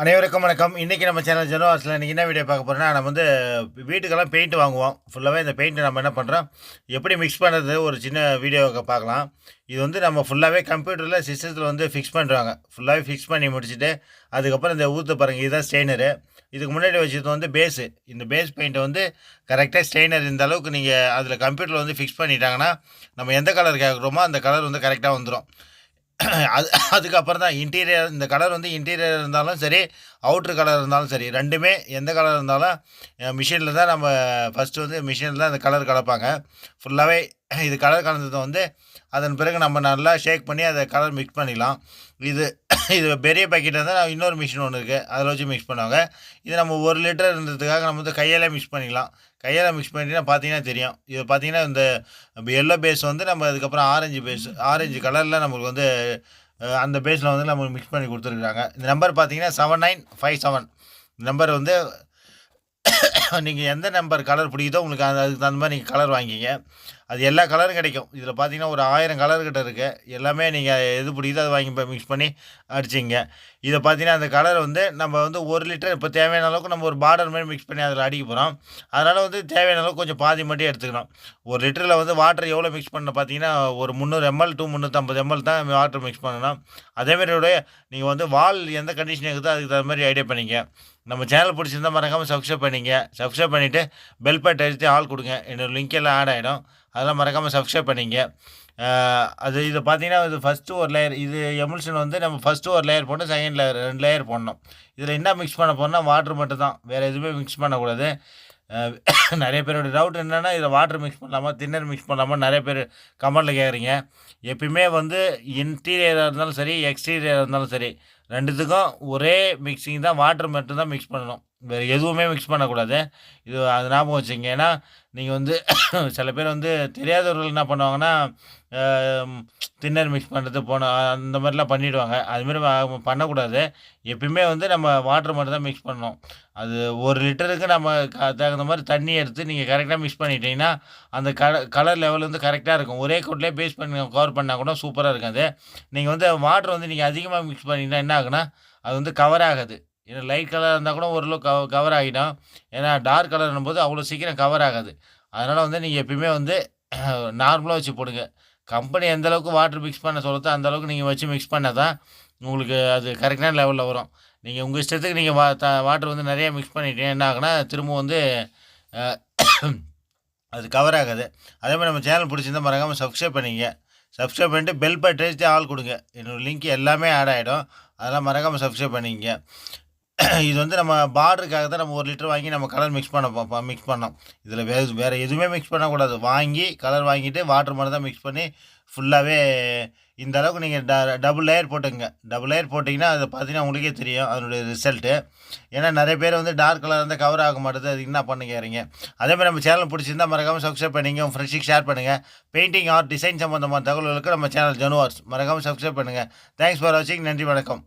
அனைவருக்கும் வணக்கம். இன்றைக்கி நம்ம சேனல் ஜெனவாஸில் இன்றைக்கி என்ன வீடியோ பார்க்க போகிறோம்னா நம்ம வந்து வீட்டுக்கெல்லாம் பெயிண்ட் வாங்குவோம். ஃபுல்லாகவே இந்த பெயிண்ட்டை நம்ம என்ன பண்ணுறோம் எப்படி மிக்ஸ் பண்ணுறது ஒரு சின்ன வீடியோவை பார்க்கலாம். இது வந்து நம்ம ஃபுல்லாகவே கம்ப்யூட்டரில் சிஸ்டத்தில் வந்து ஃபிக்ஸ் பண்ணுறாங்க ஃபுல்லாகவே ஃபிக்ஸ் பண்ணி முடிச்சுட்டு அதுக்கப்புறம் இந்த ஊற்று பாருங்கள் இதுதான் ஸ்டெயினரு இதுக்கு முன்னாடி வச்சது வந்து பேஸு இந்த பேஸ் பெயிண்ட்டை வந்து கரெக்டாக ஸ்டெயினர் இந்த அளவுக்கு நீங்கள் அதில் கம்ப்யூட்டரில் வந்து ஃபிக்ஸ் பண்ணிட்டாங்கன்னா நம்ம எந்த கலர் கேட்குறோமோ அந்த கலர் வந்து கரெக்டாக வந்துடும் அது அதுக்கப்புறம் தான் இன்டீரியர் இந்த கலர் வந்து இன்டீரியர் இருந்தாலும் சரி அவுட்ரு கலர் இருந்தாலும் சரி ரெண்டுமே எந்த கலர் இருந்தாலும் மிஷினில் தான் நம்ம ஃபஸ்ட்டு வந்து மிஷினில் தான் இந்த கலர் கலப்பாங்க. ஃபுல்லாகவே இது கலர் கலந்ததை வந்து அதன் பிறகு நம்ம நல்லா ஷேக் பண்ணி அதை கலர் மிக்ஸ் பண்ணிக்கலாம் இது இது பெரிய பாக்கெட்டாக இருந்தால் இன்னொரு மிஷின் ஒன்று இருக்குது அதில் வச்சு மிக்ஸ் பண்ணுவாங்க. இது நம்ம ஒரு லிட்டர் இருந்ததுக்காக நம்ம வந்து கையால் மிக்ஸ் பண்ணிக்கலாம். கையால் மிக்ஸ் பண்ணிட்டு பார்த்தீங்கன்னா தெரியும். இது பார்த்தீங்கன்னா இந்த எல்லோ பேஸ் வந்து நம்ம அதுக்கப்புறம் ஆரஞ்சு பேஸ் ஆரஞ்சு கலரில் நம்மளுக்கு வந்து அந்த பேஸில் வந்து நம்ம மிக்ஸ் பண்ணி கொடுத்துருக்குறாங்க இந்த நம்பர் பார்த்தீங்கன்னா seven nine five seven number வந்து நீங்கள் எந்த நம்பர் கலர் பிடிக்குதோ உங்களுக்கு அது அதுக்கு தகுந்த மாதிரி நீங்கள் கலர் வாங்கிங்க. அது எல்லா கலரும் கிடைக்கும். இதில் பார்த்தீங்கன்னா ஒரு ஆயிரம் கலர் கிட்ட இருக்குது எல்லாமே நீங்கள் எது பிடிக்குதோ அதை வாங்கி மிக்ஸ் பண்ணி அடிச்சிங்க. இதை பார்த்தீங்கன்னா அந்த கலர் வந்து நம்ம வந்து ஒரு லிட்டர் இப்போ தேவையான அளவுக்கு நம்ம ஒரு பார்டர் மாதிரி மிக்ஸ் பண்ணி அதில் அடிக்க போகிறோம் அதனால் வந்து தேவையான அளவுக்கு கொஞ்சம் பாதி மட்டும் எடுத்துக்கணும். ஒரு லிட்டரில் வந்து வாட்டர் எவ்வளோ மிக்ஸ் பண்ண பார்த்தீங்கன்னா ஒரு முந்நூறு எம்எல் டூ முந்நூற்றம்பது எம்எல் தான் வாட்டர் மிக்ஸ் பண்ணணும். அதேமாதிரி நீங்கள் வந்து வால் எந்த கண்டிஷன் இருக்குதோ அதுக்கு தகுந்த மாதிரி ஐடியா பண்ணிங்க. நம்ம சேனல் பிடிச்சிருந்தா மறக்காமல் சப்ஸ்கிரைப் பண்ணிங்க. சப்ஸ்கிரைப் பண்ணிவிட்டு பெல் பட்டன் அழுத்தி ஆள் கொடுங்க. என்னோடய லிங்க் எல்லாம் ஆட் ஆகிடும் அதெல்லாம் மறக்காமல் சப்ஸ்கிரைப் பண்ணிங்க. அது இது பார்த்தீங்கன்னா இது ஃபஸ்ட்டு ஒரு லேயர் இது எமுல்ஷன் வந்து நம்ம ஃபஸ்ட்டு ஒரு லேயர் போட்டு செகண்ட் லேயர் ரெண்டு லேயர் போடணும். இதில் என்ன மிக்ஸ் பண்ண போகிறோம்னா வாட்டர் மட்டும் தான் வேறு எதுவுமே மிக்ஸ் பண்ணக்கூடாது. நிறைய பேரோட டவுட் என்னென்னா இதில் வாட்டர் மிக்ஸ் பண்ணலாமா தின்னர் மிக்ஸ் பண்ணலாமா நிறைய பேர் கமெண்டில் கேட்குறீங்க எப்பயுமே வந்து இன்டீரியராக இருந்தாலும் சரி எக்ஸ்டீரியராக இருந்தாலும் சரி ரெண்டுத்துக்கும் ஒரே மிக்சிங் தான் வாட்டர் மட்டும் தான் மிக்ஸ் பண்ணணும். வேறு எதுவுமே மிக்ஸ் பண்ணக்கூடாது. இது அது ஞாபகம் வச்சுங்க. ஏன்னா நீங்கள் வந்து சில பேர் வந்து தெரியாதவர்கள் என்ன பண்ணுவாங்கன்னா தின்னர் மிக்ஸ் பண்ணுறது போன அந்த மாதிரிலாம் பண்ணிவிடுவாங்க அதுமாரி பண்ணக்கூடாது. எப்பயுமே வந்து நம்ம வாட்டர் மட்டும் தான் மிக்ஸ் பண்ணணும். அது ஒரு லிட்டருக்கு நம்ம க தகுந்த மாதிரி தண்ணி எடுத்து நீங்கள் கரெக்டாக மிக்ஸ் பண்ணிட்டீங்கன்னா அந்த க கலர் லெவல் வந்து கரெக்டாக இருக்கும். ஒரே கோட்லேயே பேஸ் பண்ணி கவர் பண்ணால் கூட சூப்பராக இருக்காது. நீங்கள் வந்து வாட்டர் வந்து நீங்கள் அதிகமாக மிக்ஸ் பண்ணிங்கன்னா என்ன ஆகுனா அது வந்து கவர் ஆகாது. ஏன்னா லைட் கலர் இருந்தால் கூட ஓரளவு கவ கவர் ஆகிடும். ஏன்னா டார்க் கலர்னும் போது அவ்வளோ சீக்கிரம் கவர் ஆகாது. அதனால் வந்து நீங்கள் எப்பயுமே வந்து நார்மலாக வச்சு போடுங்க. கம்பெனி எந்த அளவுக்கு வாட்டர் மிக்ஸ் பண்ண சொல்லுதோ அந்த அளவுக்கு நீங்கள் வச்சு மிக்ஸ் பண்ணால் தான் உங்களுக்கு அது கரெக்டான லெவலில் வரும். நீங்கள் உங்கள் இஷ்டத்துக்கு நீங்கள் வா த வாட்டர் வந்து நிறைய மிக்ஸ் பண்ணிட்டீங்க என்ன ஆகுனா திரும்ப வந்து அது கவர் ஆகாது. அதே மாதிரி நம்ம சேனல் பிடிச்சிருந்தா மறக்காமல் சப்ஸ்கிரைப் பண்ணிங்க. சப்ஸ்கிரைப் பண்ணிட்டு பெல் பட்டன் ஆள் கொடுங்க. என்னோடய லிங்க் எல்லாமே ஆட் ஆகிடும் அதெல்லாம் மறக்காமல் சப்ஸ்கிரைப் பண்ணிங்க. இது வந்து நம்ம பார்டருக்காக தான் நம்ம ஒரு லிட்டர் வாங்கி நம்ம கலர் மிக்ஸ் பண்ண மிக்ஸ் பண்ணோம். இதில் வேறு வேறு எதுவுமே மிக்ஸ் பண்ணக்கூடாது. வாங்கி கலர் வாங்கிட்டு வாட்டர் மட்டும் தான் மிக்ஸ் பண்ணி ஃபுல்லாகவே இந்த அளவுக்கு நீங்கள் ட டபுள் லேயர் போட்டுங்க டபுள் லேயர் போட்டிங்கன்னா அது பார்த்தீங்கன்னா உங்களுக்கே தெரியும் அதனுடைய ரிசல்ட்டு ஏன்னா நிறைய பேர் வந்து டார்க் கலர் வந்து கவர் ஆக மாட்டேது. அதுக்கு என்ன பண்ணுங்கிறீங்க அதேமாதிரி அதே மாதிரி நம்ம சேனல் பிடிச்சிருந்தா மறக்காமல் சப்ஸ்கிரைப் பண்ணிங்க உங்கள் ஃப்ரெண்ட்ஸுக்கு ஷேர் பண்ணுங்கள் பெயிண்டிங் ஆர் டிசைன் சம்மந்தமான தகவல்களுக்கு நம்ம சேனல் ஜனுவார்ஸ் மறக்காமல் சப்ஸ்கிரைப் பண்ணுங்கள் தேங்க்ஸ் ஃபார் வாட்சிங் நன்றி வணக்கம்.